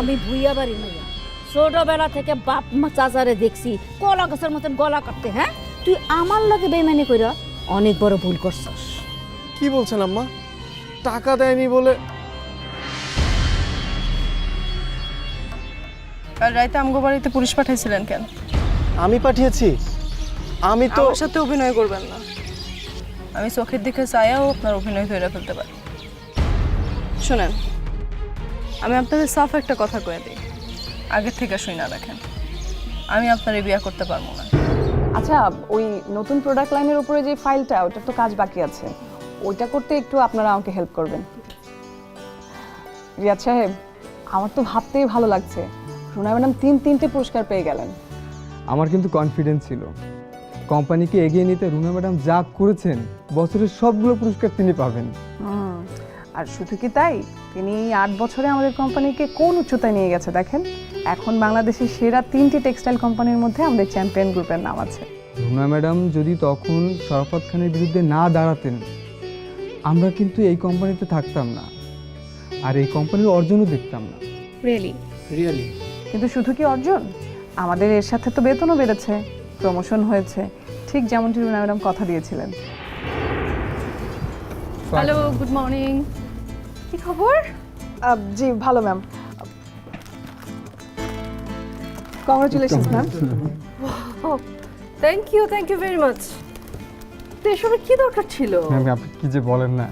আমি ভুইয়া বাড়ি মাইয়া। ছোটবেলা থেকে বাপ মা চাচারে দেখছি কলা গাছের মতন গলা কাটতে হ্যাঁ? তুই আমার লগে বেমানি কইরা অনেক বড় ভুল করছস। কি বলছেন আম্মা? টাকা দেয়নি বলে কাল রাইতে আমগো বাড়িতে পুলিশ পাঠাইছিলেন কেন? আমি পাঠিয়েছি। আমি তো আমার সাথে অভিনয় করবেন না। আমি চোখের দিকে চাইয়াও আপনার অভিনয় করে ফেলতে পারি। শোনেন আমি আপনাদের সাফ একটা কথা কয়ে দিই। আগের থেকে শুই না রাখেন আমি আপনার এই বিয়া করতে পারব না। আচ্ছা ওই নতুন প্রোডাক্ট লাইনের উপরে যে ফাইলটা ওটার তো কাজ বাকি আছে। ওইটা করতে একটু আপনারা আমাকে হেল্প করবেন। রিয়াদ সাহেব আমার তো ভাবতেই ভালো লাগছে। রুনা ম্যাডাম তিন তিনটে পুরস্কার পেয়ে গেলেন। আমার কিন্তু কনফিডেন্স ছিল। কোম্পানিকে এগিয়ে নিতে রুনা ম্যাডাম যা করেছেন বছরের সবগুলো পুরস্কার তিনি পাবেন। হুম, আর শুধু কি তাই? তিনি এই আট বছরে আমাদের কোম্পানিকে কোন উচ্চতায় নিয়ে গেছে দেখেন? এখন বাংলাদেশের সেরা তিনটি টেক্সটাইল কোম্পানির মধ্যে আমাদের চ্যাম্পিয়ন গ্রুপের নাম আছে। রুনা ম্যাডাম যদি তখন শরাফত খানের বিরুদ্ধে না দাঁড়াতেন আমরা কিন্তু এই কোম্পানিতে থাকতাম না। আর এই কোম্পানির অর্জনও দেখতাম না। রিয়েলি রিয়েলি কিন্তু শুধু কি অর্জন? আমাদের এর সাথে তো বেতনও বেড়েছে প্রমোশন হয়েছে। ঠিক যেমনটি রুনা ম্যাডাম কথা দিয়েছিলেন। হ্যালো গুড মর্নিং কি খবর? জি ভালো ma'am congratulations ma'am thank you thank you very much তো এসবের কি দরকার ছিল? ম্যাম আপনি কি যে বলেন না?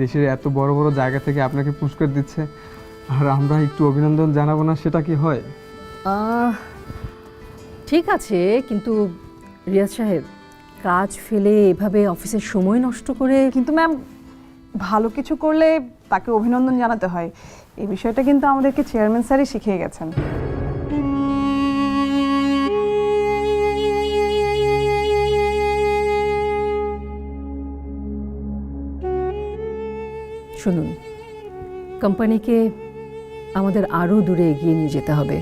দেশের এত বড় বড় জায়গা থেকে আপনাকে পুরস্কার দিচ্ছে আর আমরা একটু অভিনন্দন জানাব না সেটা কি হয়? ঠিক আছে কিন্তু রিয়াজ সাহেব কাজ ফেলে এভাবে অফিসের সময় নষ্ট করে কিন্তু ম্যাম ভালো কিছু করলে তাকে অভিনন্দন জানাতে হয়। এই বিষয়টা কিন্তু আমাদেরকে চেয়ারম্যান স্যারই শিখিয়ে গেছেন। শুনুন কোম্পানিকে আমাদের আরও দূরে এগিয়ে নিয়ে যেতে হবে।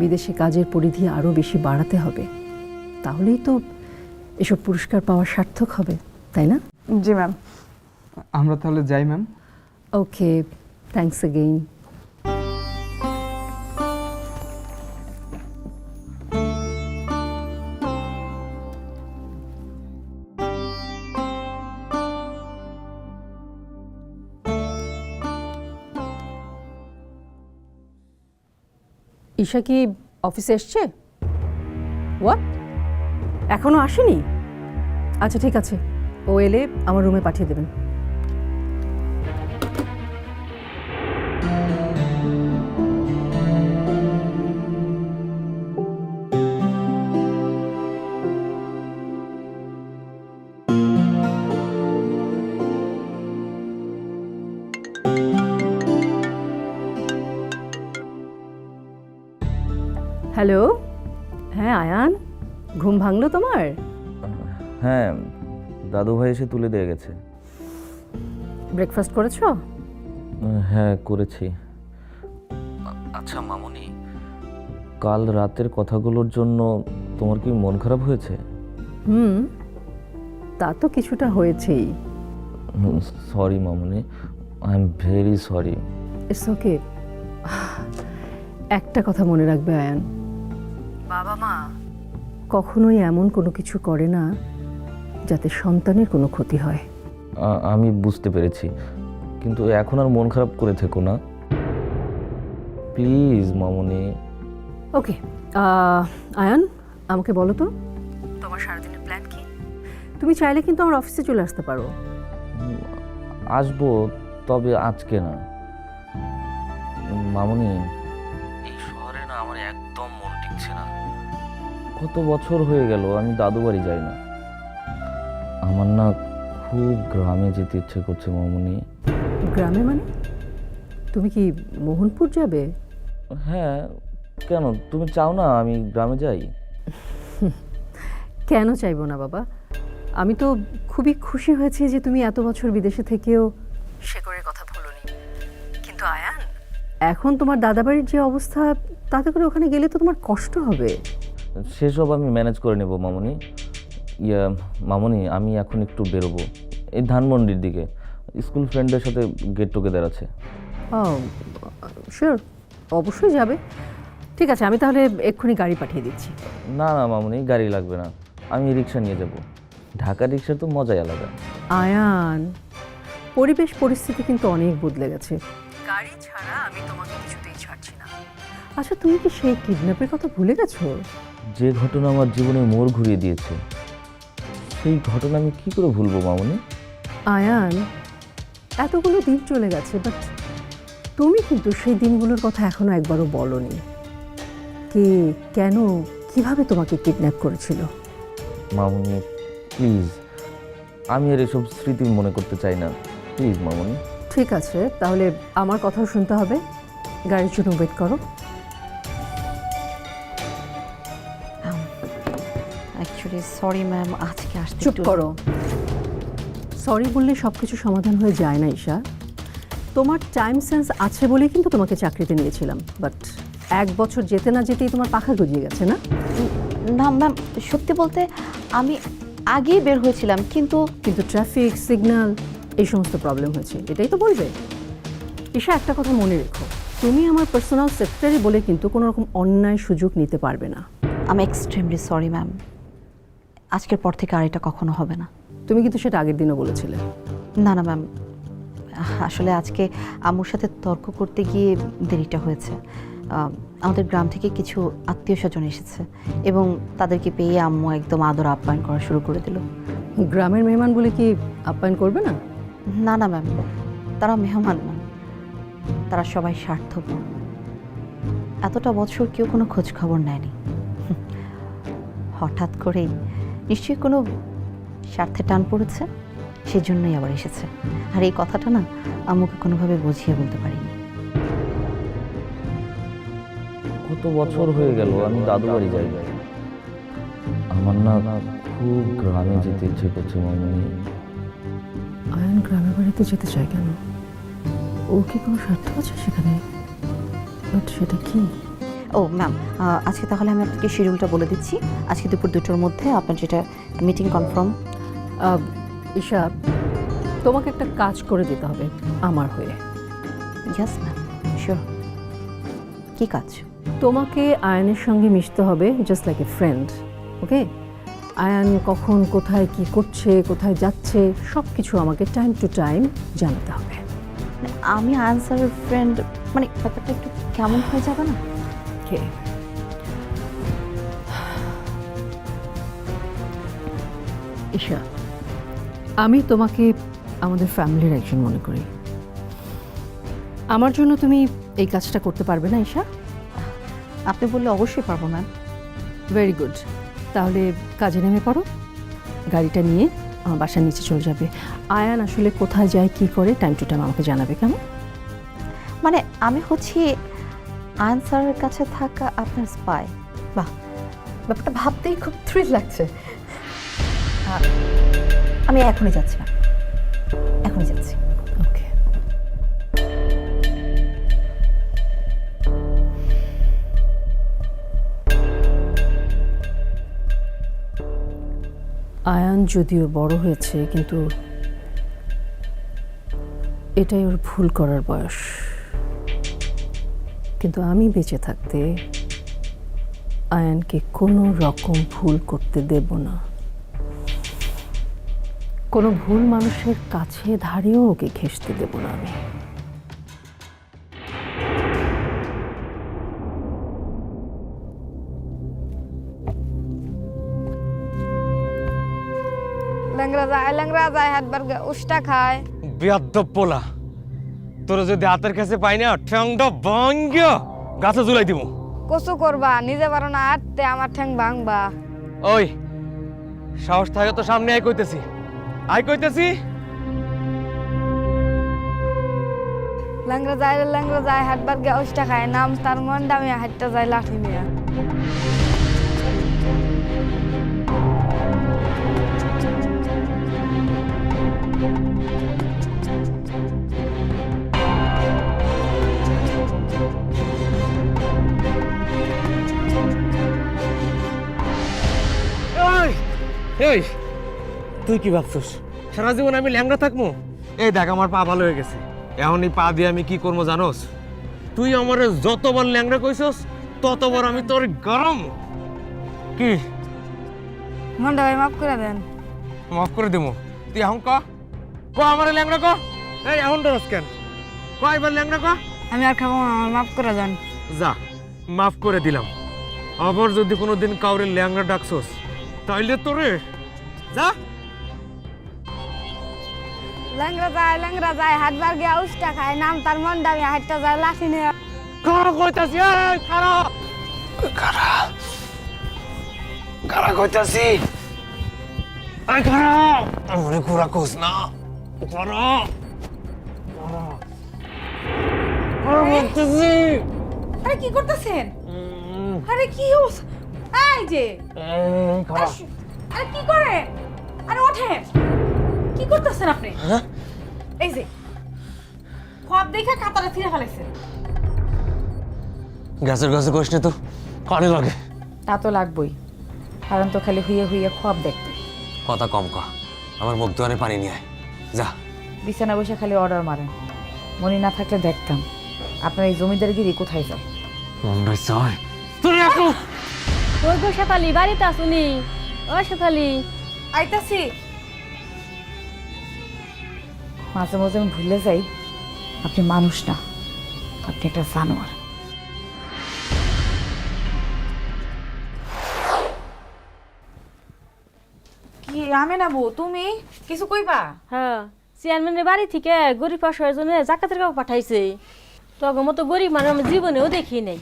বিদেশে কাজের পরিধি আরও বেশি বাড়াতে হবে। তাহলেই তো এসব পুরস্কার পাওয়া সার্থক হবে তাই না? জি ম্যাম। আমরা তাহলে যাই ma'am. Okay thanks again Isha কি অফিসে এসছে? হোয়াট এখনও আসেনি? আচ্ছা ঠিক আছে। ও এলে আমার রুমে পাঠিয়ে দেবেন। হ্যালো? হ্যাঁ আয়ান ঘুম ভাঙলো তোমার? হ্যাঁ দাদু ভাই এসে তুলে দিয়ে গেছে। ব্রেকফাস্ট করেছ? হ্যাঁ করেছি। আচ্ছা মামুনি কাল রাতের কথাগুলোর জন্য তোমার কি মন খারাপ হয়েছে? হুম তা তো কিছুটা হয়েছেই। Sorry Mamuni I am very sorry it's okay একটা কথা মনে রাখবে আয়ান। বাবা মা? কখনোই এমন কোনো কিছু করে না যাতে সন্তানের কোনো ক্ষতি হয়। আমি বুঝতে পেরেছি। কিন্তু এখন আর মন খারাপ করে থেকো না। প্লিজ মামনি। ওকে আয়ান আমাকে বলো তো। তোমার সারাদিনের প্ল্যান কি? তুমি চাইলে কিন্তু আমার অফিসে চলে আসতে পারো। আসব তবে আজকে না। মামুনি কত বছর হয়ে গেল আমি দাদু বাড়ি যাই না। আমার না খুব গ্রামে যেতে ইচ্ছে করছে মামুনি। গ্রামে মানে? তুমি কি মোহনপুর যাবে? হ্যাঁ কেন? তুমি চাও না আমি গ্রামে যাই? কেন চাইব না বাবা? আমি তো খুবই খুশি হয়েছি যে তুমি এত বছর বিদেশে থেকেও সে করে কথা ভুলোনি কিন্তু আয়ান এখন তোমার দাদাবাড়ির যে অবস্থা তাতে করে ওখানে গেলে তো তোমার কষ্ট হবে। সেসব আমি ম্যানেজ করে নেব মামনি। ইয়া মামনি আমি এখন একটু বেরোবো। এই ধানমন্ডির দিকে। স্কুল ফ্রেন্ডের সাথে গেট টুগেদার আছে। শিওর অবশ্যই যাবে। ঠিক আছে আমি তাহলে এক্ষুনি গাড়ি পাঠিয়ে দিচ্ছি। না না মামনি গাড়ি লাগবে না। আমি রিক্সা নিয়ে যাব। ঢাকা রিক্সার তো মজাই আলাদা। আয়ান পরিবেশ পরিস্থিতি কিন্তু অনেক বদলে গেছে। গাড়ি ছাড়া আমি তোমাকে কিছুতেই ছাড়ছি না। আচ্ছা তুমি কি সেই কিডন্যাপের কথা ভুলে গেছো? যে ঘটনা আমার জীবনে মোড় ঘুরিয়ে দিয়েছে সেই ঘটনা আমি কি করে ভুলবো মামনি? আয়ান এতগুলো দিন চলে গেছে বাট তুমি কিন্তু সেই দিনগুলোর কথা এখনও একবারও বলনি। কে কেন কীভাবে তোমাকে কিডন্যাপ করেছিল? মামনি প্লিজ আমি আর এসব স্মৃতি মনে করতে চাই না। প্লিজ মামনি। ঠিক আছে তাহলে আমার কথাও শুনতে হবে। গাড়ির জন্য ওয়েট করো। সরি ম্যাম আজকে আসতে চুপ একটু- করো। সরি বললে সব কিছু সমাধান হয়ে যায় না ঈশা। তোমার টাইম সেন্স আছে বলেই কিন্তু তোমাকে চাকরিতে নিয়েছিলাম বাট এক বছর যেতে না যেতেই তোমার পাখা গজিয়ে গেছে না? না ম্যাম সত্যি বলতে আমি আগেই বের হয়েছিলাম কিন্তু কিন্তু ট্রাফিক সিগন্যাল এই সমস্ত প্রবলেম হয়েছে এটাই তো বলবে। ঈশা একটা কথা মনে রেখো। তুমি আমার পার্সোনাল সেক্রেটারি বলে কিন্তু কোনো রকম অন্যায় সুযোগ নিতে পারবে না। আমি এক্সট্রিমলি সরি ম্যাম আজকের পর থেকে আর এটা কখনো হবে না। তুমি কিন্তু সেটা আগের দিনও বলেছিলে। না না ম্যাম। আসলে আজকে আম্মুর সাথে তর্ক করতে গিয়ে দেরিটা হয়েছে। আমাদের গ্রাম থেকে কিছু আত্মীয় স্বজন এসেছে এবং তাদেরকে পেয়ে আম্মু একদম আদর আপ্যায়ন করা শুরু করে দিল। গ্রামের মেহমান বলে কি আপ্যায়ন করবে না? না না ম্যাম। তারা মেহমান না তারা সবাই স্বার্থপর। এতটা বছর কেউ কোনো খোঁজ খবর নেয়নি। হঠাৎ করেই নিশ্চয়ই কোনো স্বার্থে টান পড়েছে? সেজন্যই আবার এসেছে। আর এই কথাটা না আম্মুকে কোনোভাবে বুঝিয়ে বলতে পারিনি। কত বছর হয়ে গেল আমি দাদু বাড়ি যাই। আমার না খুব গ্রামে যেতে ইচ্ছে করছে মামনি আয়ন গ্রামের বাড়িতে যেতে চায় কেন? ও কি কোনো স্বার্থ আছে সেখানে? বাট সেটা কি? ও ম্যাম আজকে তাহলে আমি আপনাকে শিডিউলটা বলে দিচ্ছি। আজকে দুপুর দুটোর মধ্যে আপনার যেটা মিটিং কনফার্ম ঈশা তোমাকে একটা কাজ করে দিতে হবে আমার হয়ে। ইয়াস ম্যাম শিওর কী কাজ? তোমাকে আয়নের সঙ্গে মিশতে হবে just like a friend okay Ayan কখন কোথায় কি করছে কোথায় যাচ্ছে সব কিছু আমাকে টাইম টু টাইম জানাতে হবে। আমি আনসারের ফ্রেন্ড মানে ব্যাপারটা একটু কেমন হয়ে যাবে না? কে? ঈশা আমি তোমাকে আমাদের ফ্যামিলির একজন মনে করি। আমার জন্য তুমি এই কাজটা করতে পারবে না ঈশা? আপনি বললে অবশ্যই পারব ম্যাম। ভেরি গুড তাহলে কাজে নেমে পড়ো। গাড়িটা নিয়ে আমার বাসার নিচে চলে যাবে। আয়ান আসলে কোথায় যায় কি করে টাইম টু টাইম আমাকে জানাবে কেমন? মানে আমি হচ্ছি আনসারের কাছে থাকা আপনার স্পাই বাহ, ব্যাপারটা ভাবতেই খুব থ্রিল লাগছে। আমি এখনই যাচ্ছি ম্যাম এখনই যাচ্ছি। ওকে আয়ান যদিও বড় হয়েছে, কিন্তু এটাই ওর ভুল করার বয়স। কিন্তু আমি বেঁচে থাকতে আয়ানকে কোনো রকম ভুল করতে দেব না। কোনো ভুল মানুষের কাছে ধারেও ওকে ঘেঁষতে দেব না আমি। ল্যাংরা যায় ল্যাংরা যায় হাত বার উষ্টা খায়। বেয়াদ্দব পোলা। তোর যদি হাতের কাছে পাই না ঠ্যাংটা ভাঙ্গ গাছে ঝুলাই দিব কচু করবা নিজে পারো না আটতে আমার ঠ্যাং ভাঙবা। ওই সাহস থাকে তো সামনে আই কইতেছি। আই কইতেছি। ল্যাংরা যায় ল্যাংরা যায় হাত বার গে উষ্টা খায় নাম তার মন দামি হাতটা যায় লাঠি নিয়ে। এই তুই কি ভাবছিস? সারা জীবন আমি ল্যাংড়া থাকব? এই দেখ আমার পা ভালো হয়ে গেছে। এখন এই পা দিয়ে আমি কি করব জানোস? তুই আমার যতবার ল্যাংড়া কইছস ততবার আমি তোর গরম। কি? মন্ডা ভাই মাফ করে দেন। মাফ করে দেবো। তুই এখন ক? ক আমার ল্যাংড়া ক? এই এখন ডরস কেন? ক এবার ল্যাংড়া ক? আমি আর খাব আমার মাফ করে দেন। যা মাফ করে দিলাম। আবার যদি কোনোদিন কাউরে ল্যাংড়া ডাকছস তাইলে তোরে। যা। ল্যাংরা যায় ল্যাংরা যায় হাটবার গিয়া উষ্টা খায় নাম তার মন্ডা আমি হাটটা যায় লাঠি নিয়ে। কারা কইতাছি? কারা? কারা? কারা কইতাছি? আই কারা? আমরে কুরা কোস না। কারা? কারা? কারা বলতেছি? আরে কি করতেছেন? আরে কি হস এই যে। আরে কি করে? আরে ওঠেন। কি করতেছেন আপনি? এই যে খব দেখে কাতারে ফেলেছেন গ্যাসের গাছে তো কানে লাগে। তা তো লাগবই কারণ তো খালি হুইয়ে হুইয়ে খব দেখতে। কথা কম ক আমার মুখ দোয়ারে পানি নিয়ে আয়। যা। বিছানা বসে খালি অর্ডার মারেন। মনি না থাকলে দেখতাম আপনার এই জমিদারগিরি কোথায় যায়? তুই এখন ওই গো শেফালি বাড়িতে আসুনি ও শেফালি। আইতাছি। মাঝে মাঝে আমি ভুলে যাই আপনি মানুষ না আপনি একটা জানোয়ার। কি আমি না বউ তুমি? কিছু কইবা? হ্যাঁ চেয়ারম্যানের বাড়ি থেকে গরিব অসহায় জন্য জাকাতের কাপড় পাঠাইছে। তখন মতো গরিব মানুষ আমি জীবনেও দেখি নাই।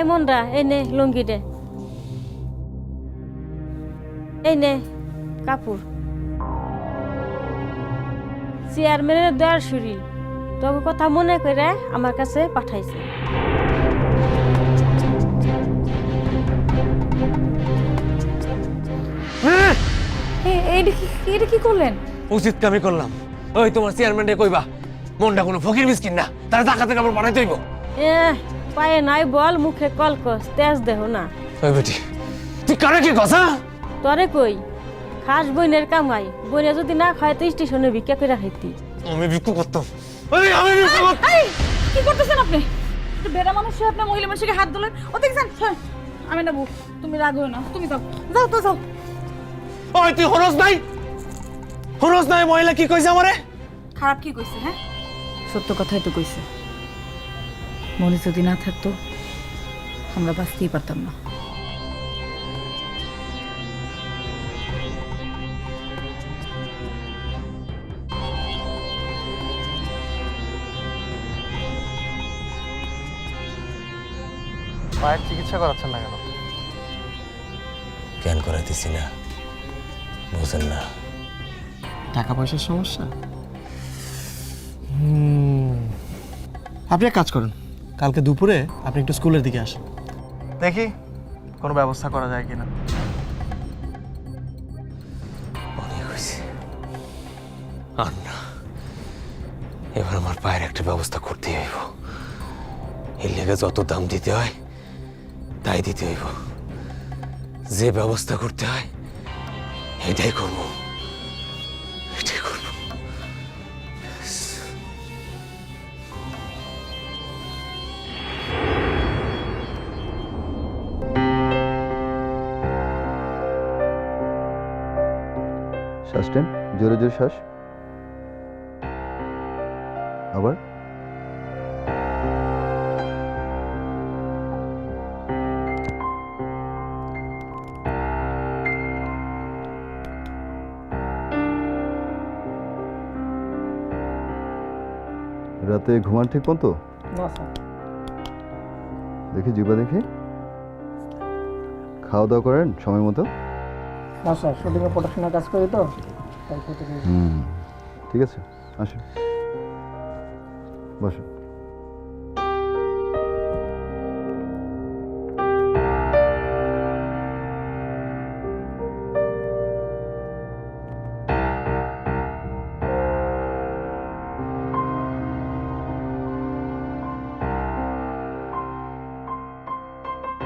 এই মনরা এই নে লুঙ্গি দে এই নে কাপড় চেয়ারম্যানের দয়ার শরীর তোকে কথা মনে করে আমার কাছে পাঠাইছে কি এটা কি করলেন? উচিত কামই করলাম। ওই তোমার চেয়ারম্যানকে কইবা মনটা কোনো ফকির মিসকিন না তারা টাকাতে কাপড় বানাইতে হইব। এ পায়ে নাই বল মুখে কল কলকস তেজ দেহ না। ওই বেটি তুই কারে কি কথা তরে কই খাস বইনের কামাই বইনে যদি না খায় তো স্টেশনে ভিক্ষা করে খাইতি। আমি বিক্রি করতাম। ওই আমি বিক্রি করতাম এই কি করতেছেন আপনি? একটু বেড়া মানুষ হয়ে আপনি মহিলা মানুষকে হাত দিলেন ও দেখছেন আমি না বউ তুমি রাগো না তুমি যাও। যাও তো যাও। ওই তুই হরস নাই? হরস নাই মহিলা কি কইছে আমারে? খারাপ কি কইছে হ্যাঁ? সত্য কথাই তো কইছে। মনে যদি না থাকতো আমরা বাঁচতেই পারতাম না। পায়ের চিকিৎসা করাচ্ছেন না কেন? জ্ঞান করাইতেছি না। বুঝেন না। টাকা পয়সার সমস্যা আপনি এক কাজ করুন। কালকে দুপুরে আপনি একটু স্কুলের দিকে আসুন। দেখি কোনো ব্যবস্থা করা যায় কিনা। অনেক হয়েছে। আর না এবার আমার পায়ের একটা ব্যবস্থা করতে হইব। এর লেগে যত দাম দিতে হয় তাই দিতে হইব। যে ব্যবস্থা করতে হয় এটাই করব। শ্বাস টেন জোরে জোরে শ্বাস। আবার। রাতে ঘুমান ঠিক মতো? দেখি জিবা দেখি। খাওয়া দাওয়া করেন সময় মতো? না স্যার শুটিংয়ে প্রোডাকশনের কাজ করি তো? তাই করতে হুম ঠিক আছে আসো। বসো।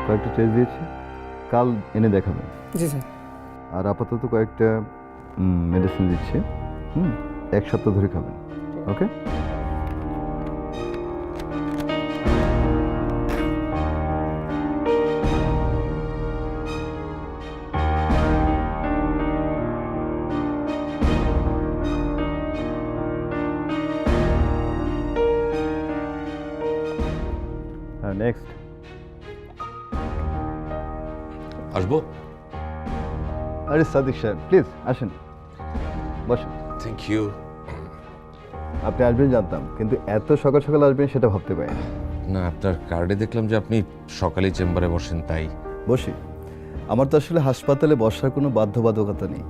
কয়েকটা চেঞ্জ দিয়েছি কাল এনে দেখাবেন। জি স্যার। আর আপাতত কয়েকটা মেডিসিন দিচ্ছে। হুম এক সপ্তাহ ধরে খাবেন। ওকে আরে সাদিক সাহেব প্লিজ আসেন। বসুন। থ্যাংক ইউ আপনি আসবেন জানতাম কিন্তু এত সকাল সকাল আসবেন সেটা ভাবতে পারি না আপনার কার্ডে দেখলাম যে আপনি সকালে চেম্বারে বসেন তাই। বসি। আমার তো আসলে হাসপাতালে বসার কোনো বাধ্যবাধকতা নেই।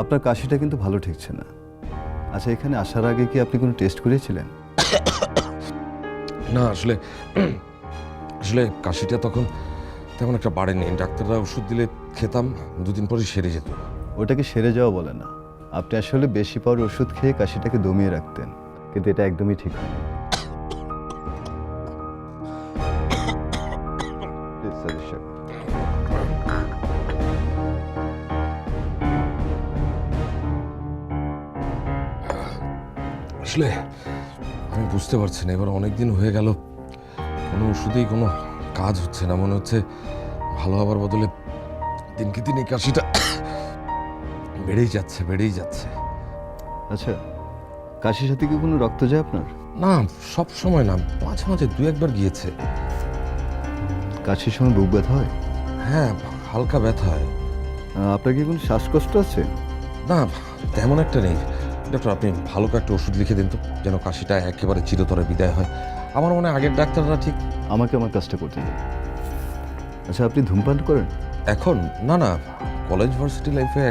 আপনার কাশিটা কিন্তু ভালো ঠেকছে না। আচ্ছা এখানে আসার আগে কি আপনি কোনো টেস্ট করিয়েছিলেন? না আসলে আসলে কাশিটা তখন তেমন একটা বাড়েনি ডাক্তাররা ওষুধ দিলে খেতাম দুদিন পরে সেরে যেত। ওটাকে সেরে যাওয়া বলে না। আপনি আসলে বেশি পাওয়ার ওষুধ খেয়ে কাশিটাকে দমিয়ে রাখতেন কিন্তু এটা একদমই ঠিক সাহেব। আসলে আমি বুঝতে পারছি না এবার অনেক দিন হয়ে গেল কোনো ওষুধেই কোনো কাজ হচ্ছে না মনে হচ্ছে ভালো হবার বদলে দিনকে দিন এই কাশিটা বেড়েই যাচ্ছে বেড়েই যাচ্ছে। আচ্ছা কাশির সাথে কি কোনো রক্ত যায় আপনার? না সব সময় না মাঝে মাঝে দু একবার গিয়েছে। কাশির সময় বুক ব্যথা হয়? হ্যাঁ হালকা ব্যথা হয়। আপনার কি কোনো শ্বাসকষ্ট আছে? না তেমন একটা নেই। ডক্টর আপনি ভালো একটা ওষুধ লিখে দিন তো যেন কাশিটা একেবারে চিরতরে বিদায় হয়। আমার মনে হয় আগের ডাক্তাররা ঠিক আমাকে আমার কাজটা করতে দিন। আচ্ছা আপনি ধূমপান করেন? এখন? না না কলেজ ভার্সিটি লাইফে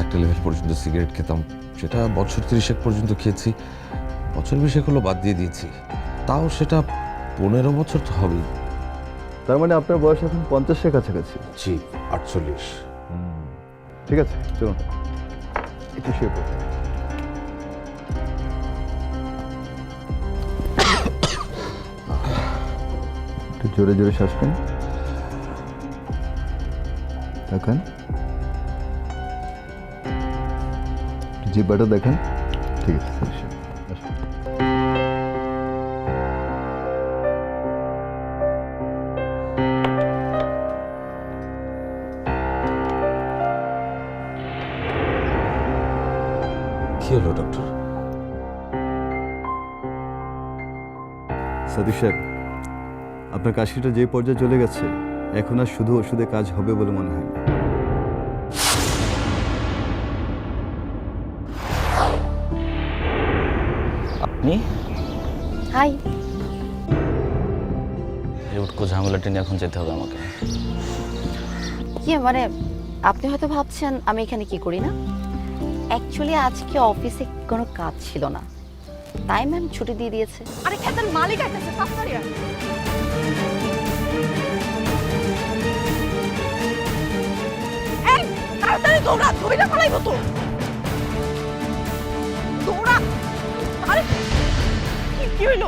একটা লেভেল পর্যন্ত সিগারেট খেতাম সেটা বছর তিরিশেক পর্যন্ত খেয়েছি। বছর বিশেক হলো বাদ দিয়ে দিয়েছি। তাও সেটা পনেরো বছর তো হবেই। তার মানে আপনার বয়স এখন পঞ্চাশের কাছাকাছি? জি আটচল্লিশ। ঠিক আছে চলুন। একটু শুয়ে পড়ুন। জোরে জোরে শ্বাস নিন। দেখান। একটু জিব্বাটা দেখান। ঠিক আছে আসুন, আসুন। কি হলো ডক্টর সাদিক সাহেব আপনার কাশিটা যে পর্যায়ে চলে গেছে এখন আর শুধু ওষুধে কাজ হবে বলে মনে হয় না। আপনি? হাই। এই উটকো ঝামেলাটা নিয়ে এখন যেতে হবে আমাকে। কি মানে আপনি হয়তো ভাবছেন আমি এখানে কি করি না? অ্যাকচুয়ালি আজকে অফিসে কোনো কাজ ছিল না। তাই ম্যাম ছুটি দিয়ে দিয়েছে। আরে খেতের মালিক আইতেছে তাড়াতাড়ি আয়। এই তাড়াতাড়ি দৌড়া ধইরা ফলাইব তো দৌড়া আরে কি কি হইল